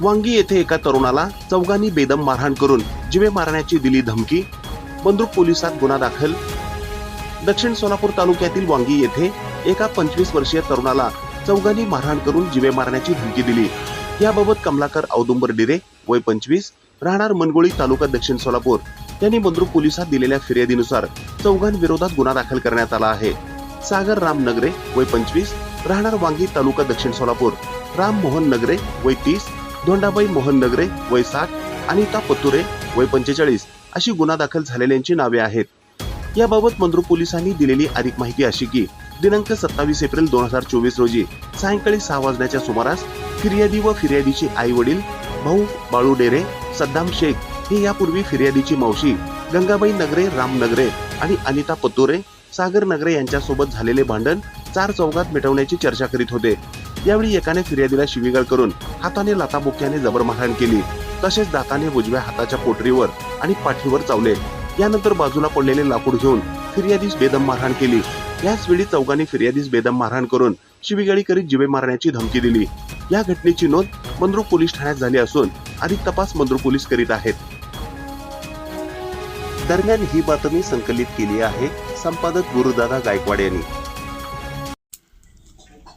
वांगी येथे एका तरुणाला चौघांनी बेदम मारहाण करून जिवे मारण्याची दिली धमकी. बंदूक पोलिसात गुन्हा दाखल. दक्षिण सोलापूर तालुक्यातील वांगी येथे एका पंचवीस वर्षीय तरुणाला चौघांनी मारहाण करून जिवे मारण्याची धमकी दिली. याबाबत कमलाकर औदुंबर डिरे वय पंचवीस राहणार मनगोळी तालुका दक्षिण सोलापूर यांनी बंद्रुक पोलिसात दिलेल्या फिर्यादीनुसार चौघांविरोधात गुन्हा दाखल करण्यात आला आहे. सागर राम नगरे वय पंचवीस राहणार वांगी तालुका दक्षिण सोलापूर राम मोहन नगरे वय तीस धोंडाबाई मोहन नगरे वय साठ अनिता पत्तुरे वय पंचेचाळीस अशी गुन्हा दाखल झालेल्यांची नावे आहेत. याबाबत मंद्रुप पोलिसांनी दिलेली अधिक माहिती अशी की दिनांक सत्तावीस एप्रिल दोन हजार चोवीस रोजी सायंकाळी सहा वाजण्याच्या सुमारास फिर्यादी व फिर्यादीचे आई वडील भाऊ बाळू डेरे सद्दाम शेख हे यापूर्वी फिर्यादीची मावशी गंगाबाई नगरे राम नगरे आणि अनिता पत्तुरे सागर नगरे यांच्यासोबत झालेले भांडण चार चौघात मिटवण्याची चर्चा करीत होते. यावेळी एकाने फिर्यादीला शिवीगाळ करून हाताने लाताबोक्याने जबर मारहाण केली. तसेच दाताने उजव्या हाताच्या पोटरीवर आणि पाठीवर चावले. यानंतर बाजूला पडलेले लाकूड घेऊन फिर्यादीस बेदम मारहाण केली. याच वेळी चौघांनी फिर्यादीस बेदम मारहाण करून शिवीगाळी करीत जिवे मारण्याची धमकी दिली. या घटनेची नोंद मंद्रुक पोलीस ठाण्यात झाली असून अधिक तपास मंद्रुप पोलीस करीत आहेत. दरम्यान ही बातमी संकलित केली आहे संपादक गुरुदादा गायकवाड यांनी.